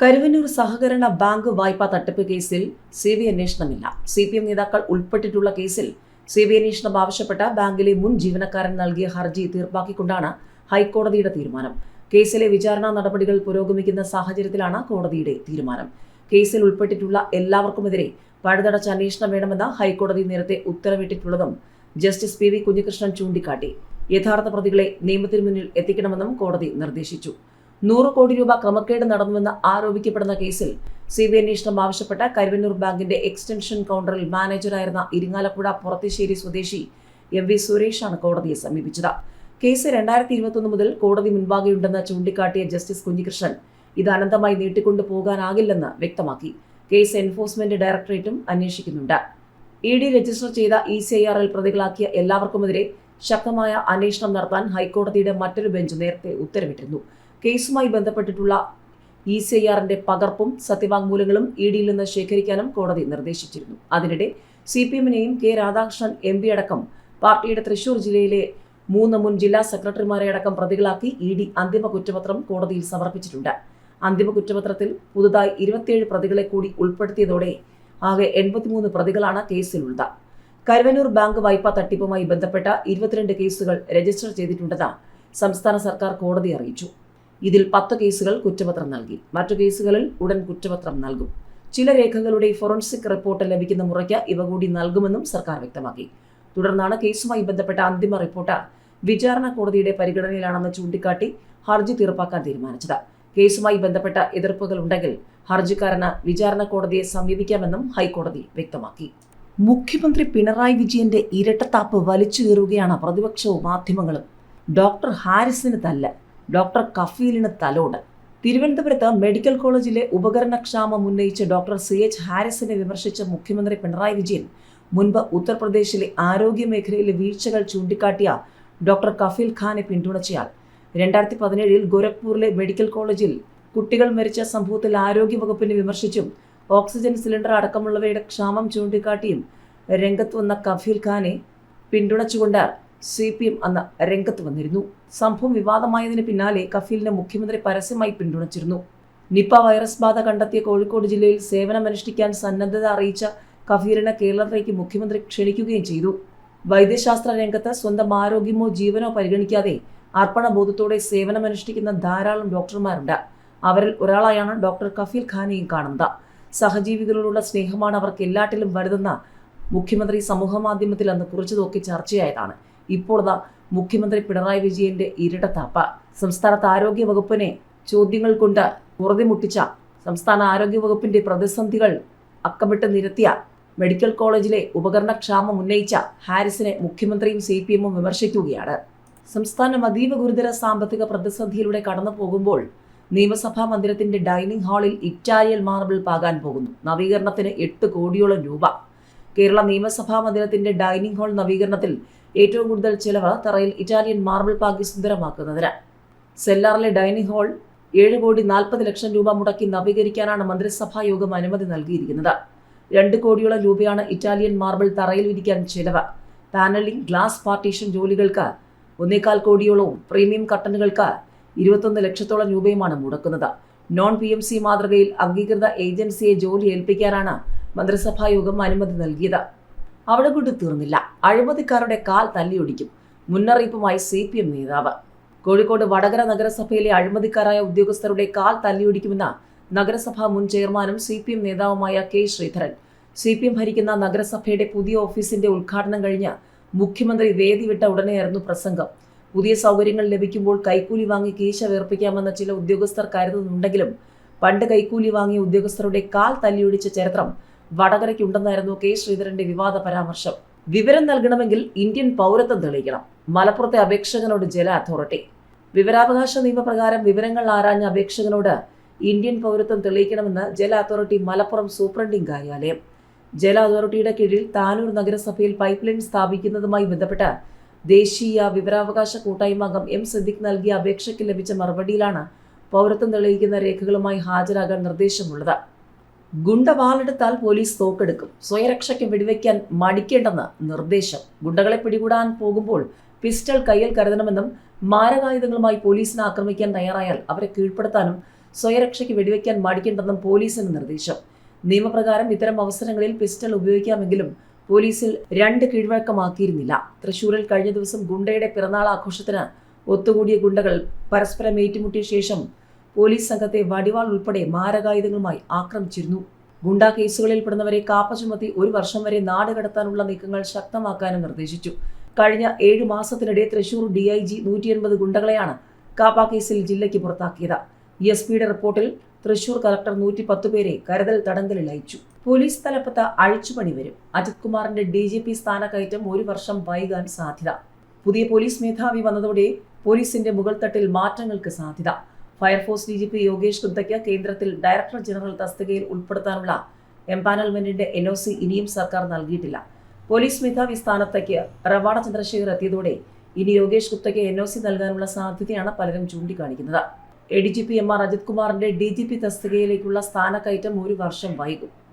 കരുവന്നൂർ സഹകരണ ബാങ്ക് വായ്പാ തട്ടിപ്പ് കേസിൽ സി ബി അന്വേഷണമില്ല. സി പി എം നേതാക്കൾ ഉൾപ്പെട്ടിട്ടുള്ള കേസിൽ സി ബി അന്വേഷണം ആവശ്യപ്പെട്ട ബാങ്കിലെ മുൻ ജീവനക്കാരൻ നൽകിയ ഹർജി തീർപ്പാക്കിക്കൊണ്ടാണ് ഹൈക്കോടതിയുടെ തീരുമാനം. കേസിലെ വിചാരണ നടപടികൾ പുരോഗമിക്കുന്ന സാഹചര്യത്തിലാണ് കോടതിയുടെ തീരുമാനം. കേസിൽ ഉൾപ്പെട്ടിട്ടുള്ള എല്ലാവർക്കുമെതിരെ പഴുതടച്ച അന്വേഷണം വേണമെന്ന് ഹൈക്കോടതി നേരത്തെ ഉത്തരവിട്ടിട്ടുള്ളതും ജസ്റ്റിസ് പി വി കുഞ്ഞികൃഷ്ണൻ ചൂണ്ടിക്കാട്ടി. യഥാർത്ഥ പ്രതികളെ നിയമത്തിന് മുന്നിൽ എത്തിക്കണമെന്നും കോടതി നിർദ്ദേശിച്ചു. നൂറ് കോടി രൂപ ക്രമക്കേട് നടന്നുവെന്ന് ആരോപിക്കപ്പെടുന്ന കേസിൽ സി ബി അന്വേഷണം ആവശ്യപ്പെട്ട കരുവന്നൂർ ബാങ്കിന്റെ എക്സ്റ്റൻഷൻ കൗണ്ടറിൽ മാനേജറായിരുന്ന ഇരിങ്ങാലക്കുട പുറത്തിശ്ശേരി സ്വദേശി എം വി സുരേഷാണ് കോടതിയെ സമീപിച്ചത്. കേസ് രണ്ടായിരത്തി ഇരുപത്തൊന്ന് മുതൽ കോടതി മുൻപാകെയുണ്ടെന്ന് ചൂണ്ടിക്കാട്ടിയ ജസ്റ്റിസ് കുഞ്ഞികൃഷ്ണൻ ഇത് അനന്തമായി നീട്ടിക്കൊണ്ടു പോകാനാകില്ലെന്ന് വ്യക്തമാക്കി. കേസ് എൻഫോഴ്സ്മെന്റ് ഡയറക്ടറേറ്റും അന്വേഷിക്കുന്നുണ്ട്. ഇ ഡി രജിസ്റ്റർ ചെയ്ത ഇ സി ഐ ആറിൽ പ്രതികളാക്കിയ എല്ലാവർക്കുമെതിരെ ശക്തമായ അന്വേഷണം നടത്താൻ ഹൈക്കോടതിയുടെ മറ്റൊരു ബെഞ്ച് നേരത്തെ ഉത്തരവിട്ടിരുന്നു. കേസുമായി ബന്ധപ്പെട്ടിട്ടുള്ള ഇ സി ഐ ആറിന്റെ പകർപ്പും സത്യവാങ്മൂലങ്ങളും ഇ ഡിയിൽ നിന്ന് ശേഖരിക്കാനും കോടതി നിർദ്ദേശിച്ചിരുന്നു. അതിനിടെ സി പി എമ്മിനെയും കെ രാധാകൃഷ്ണൻ എം പി അടക്കം പാർട്ടിയുടെ തൃശൂർ ജില്ലയിലെ മൂന്ന് മുൻ ജില്ലാ സെക്രട്ടറിമാരെ അടക്കം പ്രതികളാക്കി ഇ ഡി അന്തിമ കുറ്റപത്രം കോടതിയിൽ സമർപ്പിച്ചിട്ടുണ്ട്. അന്തിമ കുറ്റപത്രത്തിൽ പുതുതായി ഇരുപത്തിയേഴ് പ്രതികളെ കൂടി ഉൾപ്പെടുത്തിയതോടെ ആകെ എൺപത്തിമൂന്ന് പ്രതികളാണ് കേസിലുള്ളത്. കരുവനൂർ ബാങ്ക് വായ്പാ തട്ടിപ്പുമായി ബന്ധപ്പെട്ട ഇരുപത്തിരണ്ട് കേസുകൾ രജിസ്റ്റർ ചെയ്തിട്ടുണ്ടെന്ന് സംസ്ഥാന സർക്കാർ കോടതി അറിയിച്ചു. ഇതിൽ പത്ത് കേസുകൾ കുറ്റപത്രം നൽകി. മറ്റു കേസുകളിൽ ഉടൻ കുറ്റപത്രം നൽകും. ചില രേഖകളുടെ ഫോറൻസിക് റിപ്പോർട്ട് ലഭിക്കുന്ന മുറയ്ക്ക് ഇവ കൂടി നൽകുമെന്നും സർക്കാർ വ്യക്തമാക്കി. തുടർന്നാണ് കേസുമായി ബന്ധപ്പെട്ട അന്തിമ റിപ്പോർട്ട് വിചാരണ കോടതിയുടെ പരിഗണനയിലാണെന്ന് ചൂണ്ടിക്കാട്ടി ഹർജി തീർപ്പാക്കാൻ തീരുമാനിച്ചത്. കേസുമായി ബന്ധപ്പെട്ട എതിർപ്പുകൾ ഉണ്ടെങ്കിൽ ഹർജിക്കാരന് വിചാരണ കോടതിയെ സമീപിക്കാമെന്നും ഹൈക്കോടതി വ്യക്തമാക്കി. മുഖ്യമന്ത്രി പിണറായി വിജയന്റെ ഇരട്ടത്താപ്പ് വലിച്ചു കീറുകയാണ് പ്രതിപക്ഷവും മാധ്യമങ്ങളും. ഡോക്ടർ ഹാരിസിന് തല്ല. ഡോക്ടർ കഫീലിന് തലോട്. തിരുവനന്തപുരത്ത് മെഡിക്കൽ കോളേജിലെ ഉപകരണക്ഷാമം ഉന്നയിച്ച് ഡോക്ടർ സി എച്ച് ഹാരിസിനെ വിമർശിച്ച മുഖ്യമന്ത്രി പിണറായി വിജയൻ. മുൻപ് ഉത്തർപ്രദേശിലെ ആരോഗ്യ മേഖലയിലെ വീഴ്ചകൾ ചൂണ്ടിക്കാട്ടിയ ഡോക്ടർ കഫീൽ ഖാനെ പിന്തുണച്ചയാൾ. രണ്ടായിരത്തി പതിനേഴിൽ ഗോരഖ്പൂരിലെ മെഡിക്കൽ കോളേജിൽ കുട്ടികൾ മരിച്ച സംഭവത്തിൽ ആരോഗ്യവകുപ്പിനെ വിമർശിച്ചും ഓക്സിജൻ സിലിണ്ടർ അടക്കമുള്ളവയുടെ ക്ഷാമം ചൂണ്ടിക്കാട്ടിയും രംഗത്ത് വന്ന കഫീൽ ഖാനെ പിന്തുണച്ചുകൊണ്ട് സി പി എം അന്ന് രംഗത്ത് വന്നിരുന്നു. സംഭവം വിവാദമായതിന് പിന്നാലെ കഫീലിനെ മുഖ്യമന്ത്രി പരസ്യമായി പിന്തുണച്ചിരുന്നു. നിപ്പ വൈറസ് ബാധ കണ്ടെത്തിയ കോഴിക്കോട് ജില്ലയിൽ സേവനമനുഷ്ഠിക്കാൻ സന്നദ്ധത അറിയിച്ച കഫീലിനെ കേരളത്തിലേക്ക് മുഖ്യമന്ത്രി ക്ഷണിക്കുകയും ചെയ്തു. വൈദ്യശാസ്ത്ര രംഗത്ത് സ്വന്തം ആരോഗ്യമോ ജീവനോ പരിഗണിക്കാതെ അർപ്പണബോധത്തോടെ സേവനമനുഷ്ഠിക്കുന്ന ധാരാളം ഡോക്ടർമാരുണ്ട്. അവരിൽ ഒരാളായാണ് ഡോക്ടർ കഫീൽ ഖാനെയും കാണുന്നത്. സഹജീവികളോടുള്ള സ്നേഹമാണ് അവർക്ക് എല്ലാറ്റിലും വലുതെന്ന മുഖ്യമന്ത്രി സമൂഹമാധ്യമത്തിൽ അന്ന് കുറിച്ചു നോക്കി ചർച്ചയായതാണ്. ഇപ്പോൾ ദാ മുഖ്യമന്ത്രി പിണറായി വിജയന്റെ ഇരട്ടത്താപ്പ്. സംസ്ഥാനത്ത് ആരോഗ്യ വകുപ്പിനെ ചോദ്യങ്ങൾ കൊണ്ട് മുറുതിമുട്ടിച്ച സംസ്ഥാന ആരോഗ്യ വകുപ്പിന്റെ പ്രതിസന്ധികൾ അക്കമിട്ട് നിരത്തിയ മെഡിക്കൽ കോളേജിലെ ഉപകരണക്ഷാമം ഉന്നയിച്ച ഹാരിസിനെ മുഖ്യമന്ത്രിയും സി പി എമ്മും വിമർശിക്കുകയാണ്. സംസ്ഥാനം അതീവ ഗുരുതര സാമ്പത്തിക പ്രതിസന്ധിയിലൂടെ കടന്നു പോകുമ്പോൾ നിയമസഭാ മന്ദിരത്തിന്റെ ഡൈനിങ് ഹാളിൽ ഇറ്റാലിയൻ മാർബിൾ പാകാൻ പോകുന്നു. നവീകരണത്തിന് എട്ട് കോടിയോളം രൂപ. കേരള നിയമസഭാ മന്ദിരത്തിന്റെ ഡൈനിങ് ഹാൾ നവീകരണത്തിൽ ഏറ്റവും കൂടുതൽ ചെലവ് തറയിൽ ഇറ്റാലിയൻ മാർബിൾ പാകി സുന്ദരമാക്കുന്നതിന്. സെല്ലാറിലെ ഡൈനിങ് ഹാൾ ഏഴ് കോടി നാൽപ്പത് ലക്ഷം രൂപ മുടക്കി നവീകരിക്കാനാണ് മന്ത്രിസഭാ യോഗം അനുമതി നൽകിയിരിക്കുന്നത്. രണ്ട് കോടിയോളം രൂപയാണ് ഇറ്റാലിയൻ മാർബിൾ തറയിൽ വിരിക്കാൻ ചെലവ്. പാനലിംഗ് ഗ്ലാസ് പാർട്ടീഷൻ ജോലികൾക്ക് ഒന്നേകാൽ കോടിയോളവും പ്രീമിയം കട്ടണുകൾക്ക് ഇരുപത്തൊന്ന് ലക്ഷത്തോളം രൂപയുമാണ് മുടക്കുന്നത്. നോൺ പി എം സി മാതൃകയിൽ അംഗീകൃത ഏജൻസിയെ ജോലി ഏൽപ്പിക്കാനാണ് മന്ത്രിസഭാ യോഗം അനുമതി നൽകിയത്. അവിടെ കൊണ്ട് തീർന്നില്ല. അഴിമതിക്കാരുടെ കാൽ തല്ലിയൊടിക്കും. മുന്നറിയിപ്പുമായി സി പി എം നേതാവ്. കോഴിക്കോട് വടകര നഗരസഭയിലെ അഴിമതിക്കാരായ ഉദ്യോഗസ്ഥരുടെ കാൽ തല്ലിയൊടിക്കുമെന്ന നഗരസഭാ മുൻ ചെയർമാനും സി പി എം നേതാവുമായ K Sreedharan. C P M ഭരിക്കുന്ന നഗരസഭയുടെ പുതിയ ഓഫീസിന്റെ ഉദ്ഘാടനം കഴിഞ്ഞ് മുഖ്യമന്ത്രി വേദി വിട്ട ഉടനെയായിരുന്നു പ്രസംഗം. പുതിയ സൗകര്യങ്ങൾ ലഭിക്കുമ്പോൾ കൈക്കൂലി വാങ്ങി കീശ വേർപ്പിക്കാമെന്ന ചില ഉദ്യോഗസ്ഥർ കരുതുന്നുണ്ടെങ്കിലും പണ്ട് കൈക്കൂലി വാങ്ങിയ ഉദ്യോഗസ്ഥരുടെ കാൽ തല്ലിയൊടിച്ച ചരിത്രം വടകരയ്ക്കുണ്ടെന്നായിരുന്നു കെ ശ്രീധരന്റെ വിവാദ പരാമർശം. വിവരം നൽകണമെങ്കിൽ ഇന്ത്യൻ പൗരത്വം തെളിയിക്കണം. മലപ്പുറത്തെ അപേക്ഷകനോട് ജല അതോറിറ്റി. വിവരാവകാശ നിയമപ്രകാരം വിവരങ്ങൾ ആരാഞ്ഞ അപേക്ഷകനോട് ഇന്ത്യൻ പൗരത്വം തെളിയിക്കണമെന്ന് ജല അതോറിറ്റി മലപ്പുറം സൂപ്രണ്ടിംഗ് കാര്യാലയം. ജല അതോറിറ്റിയുടെ കീഴിൽ താനൂർ നഗരസഭയിൽ പൈപ്പ് ലൈൻ സ്ഥാപിക്കുന്നതുമായി ബന്ധപ്പെട്ട് ദേശീയ വിവരാവകാശ കൂട്ടായ്മ അംഗം എം സിദ്ദിഖ് നൽകിയ അപേക്ഷയ്ക്ക് ലഭിച്ച മറുപടിയിലാണ് പൗരത്വം തെളിയിക്കുന്ന രേഖകളുമായി ഹാജരാകാൻ നിർദ്ദേശമുള്ളത്. ഗുണ്ടവാളെടുത്താൽ പോലീസ് തോക്കെടുക്കും. സ്വയരക്ഷയ്ക്ക് വെടിവെക്കാൻ മടിക്കേണ്ടെന്ന് നിർദ്ദേശം. ഗുണ്ടകളെ പിടികൂടാൻ പോകുമ്പോൾ പിസ്റ്റൾ കയ്യിൽ കരുതണമെന്നും മാരകായുധങ്ങളുമായി പോലീസിനെ ആക്രമിക്കാൻ തയ്യാറായാൽ അവരെ കീഴ്പ്പെടുത്താനും സ്വയരക്ഷയ്ക്ക് വെടിവെക്കാൻ മടിക്കേണ്ടെന്നും പോലീസിന് നിർദ്ദേശം. നിയമപ്രകാരം ഇത്തരം അവസരങ്ങളിൽ പിസ്റ്റൾ ഉപയോഗിക്കാമെങ്കിലും പോലീസിൽ രണ്ട് കീഴ്വഴക്കമാക്കിയിരുന്നില്ല. തൃശൂരിൽ കഴിഞ്ഞ ദിവസം ഗുണ്ടയുടെ പിറന്നാൾ ആഘോഷത്തിന് ഒത്തുകൂടിയ ഗുണ്ടകൾ പരസ്പരം ഏറ്റുമുട്ടിയ ശേഷം പോലീസ് സംഘത്തെ വടിവാൾ ഉൾപ്പെടെ മാരകായുധങ്ങളുമായി ആക്രമിച്ചിരുന്നു. ഗുണ്ടാ കേസുകളിൽ പെടുന്നവരെ കാപ്പ ചുമത്തി ഒരു വർഷം വരെ നാട് കടത്താനുള്ള നീക്കങ്ങൾ ശക്തമാക്കാനും നിർദ്ദേശിച്ചു. കഴിഞ്ഞ ഏഴു മാസത്തിനിടെ തൃശൂർ ഡി ഐ ജി നൂറ്റി എൺപത് ഗുണ്ടകളെയാണ് കാപ്പ കേസിൽ ജില്ലയ്ക്ക് പുറത്താക്കിയത്. എസ് പിയുടെ റിപ്പോർട്ടിൽ തൃശൂർ കളക്ടർ നൂറ്റി പത്ത് പേരെ കരുതൽ തടങ്കലിൽ അയച്ചു. പോലീസ് തലപ്പത്ത് അഴിച്ചുപണി വരും. അജിത് കുമാറിന്റെ ഡി ജി പി സ്ഥാനക്കയറ്റം ഒരു വർഷം വൈകാൻ സാധ്യത. പുതിയ പോലീസ് മേധാവി വന്നതോടെ പോലീസിന്റെ മുകൾ തട്ടിൽ മാറ്റങ്ങൾക്ക് സാധ്യത. Fire force D G P Yogesh ഗുപ്തയ്ക്ക് കേന്ദ്രത്തിൽ ഡയറക്ടർ ജനറൽ തസ്തികയിൽ ഉൾപ്പെടുത്താനുള്ള എംപാനൽമെന്റിന്റെ എൻ ഒ സി ഇനിയും സർക്കാർ നൽകിയിട്ടില്ല. പോലീസ് മേധാവി സ്ഥാനത്തേക്ക് റവാഡ ചന്ദ്രശേഖർ എത്തിയതോടെ ഇനി യോഗേഷ് ഗുപ്തയ്ക്ക് എൻ ഒ സി നൽകാനുള്ള സാധ്യതയാണ് പലരും ചൂണ്ടിക്കാണിക്കുന്നത്. A D G P M R Ajith കുമാറിന്റെ ഡി ജി പി തസ്തികയിലേക്കുള്ള സ്ഥാനക്കയറ്റം ഒരു വർഷം വൈകും.